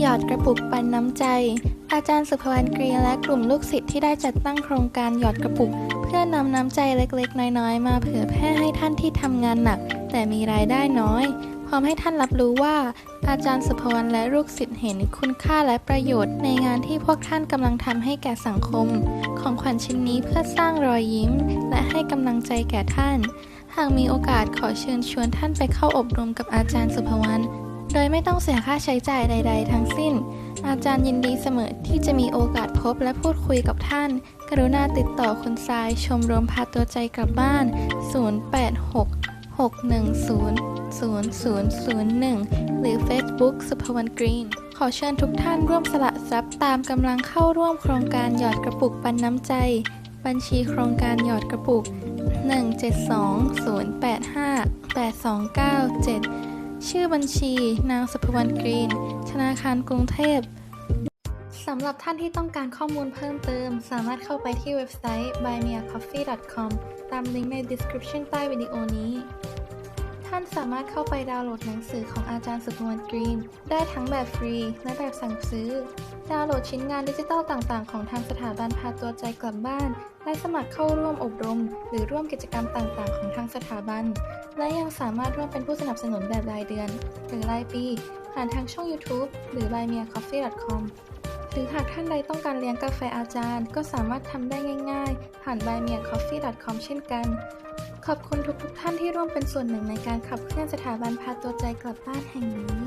หยอดกระปุกปันน้ำใจ อาจารย์สุภวรรณกรีและกลุ่มลูกศิษย์ที่ได้จัดตั้งโครงการหยอดกระปุก เพื่อนำน้ำใจเล็กๆ น้อยๆ มาเผื่อแผ่ให้ท่านที่ทำงานหนัก แต่มีรายได้น้อย พร้อมให้ท่านรับรู้ว่า อาจารย์สุภวรรณและลูกศิษย์เห็นคุณค่าและประโยชน์ ในงานที่พวกท่านกำลังทำให้แก่สังคม ของขวัญชิ้นนี้เพื่อสร้างรอยยิ้ม และให้กำลังใจแก่ท่าน หากมีโอกาสขอเชิญชวนท่านไปเข้าอบรมกับอาจารย์สุภวรรณ ดยไม่ต้องเสียค่าใช้จ่ายใด ๆ ทั้งสิ้น อาจารย์ยินดีเสมอที่จะมีโอกาสพบและพูดคุยกับท่าน กรุณาติดต่อคุณทรายชมรมพาตัวใจกลับบ้าน 086 610 0001 หรือ Facebook สุภวรรณกรีน ขอเชิญทุกท่านร่วมสละทรัพย์ตามกำลังเข้าร่วมโครงการหยอดกระปุกปันน้ำใจ บัญชีโครงการหยอดกระปุก 172-085-8297 ชื่อบัญชี นางสุภวรรณกรีน ธนาคารกรุงเทพสำหรับท่านที่ต้องการข้อมูลเพิ่มเติม สามารถเข้าไปที่เว็บไซต์ buymeacoffee.com ตามลิงก์ใน description ใต้วิดีโอนี้ ท่านสามารถเข้าไปดาวน์โหลดหนังสือของอาจารย์สุภวรรกรีน ได้ทั้งแบบฟรี และแบบสั่งซื้อ ดาวน์โหลดชิ้นงานดิจิทัลต่างๆ ของทางสถาบันพาตัวใจกลับบ้าน และสมัครเข้าร่วมอบรม หรือร่วมกิจกรรมต่างๆ ของทางสถาบัน และยังสามารถร่วมเป็นผู้สนับสนุนแบบรายเดือน หรือรายปี ผ่านทางช่อง YouTube หรือ buymeacoffee.com หรือหากท่านใดต้องการเลี้ยงกาแฟอาจารย์ ก็สามารถทำได้ง่าย ๆ ผ่าน buymeacoffee.com เช่นกัน ขอบคุณทุกๆท่านที่ร่วมเป็นส่วนหนึ่งในการขับเคลื่อนสถาบันพาตัวใจกลับบ้านแห่งนี้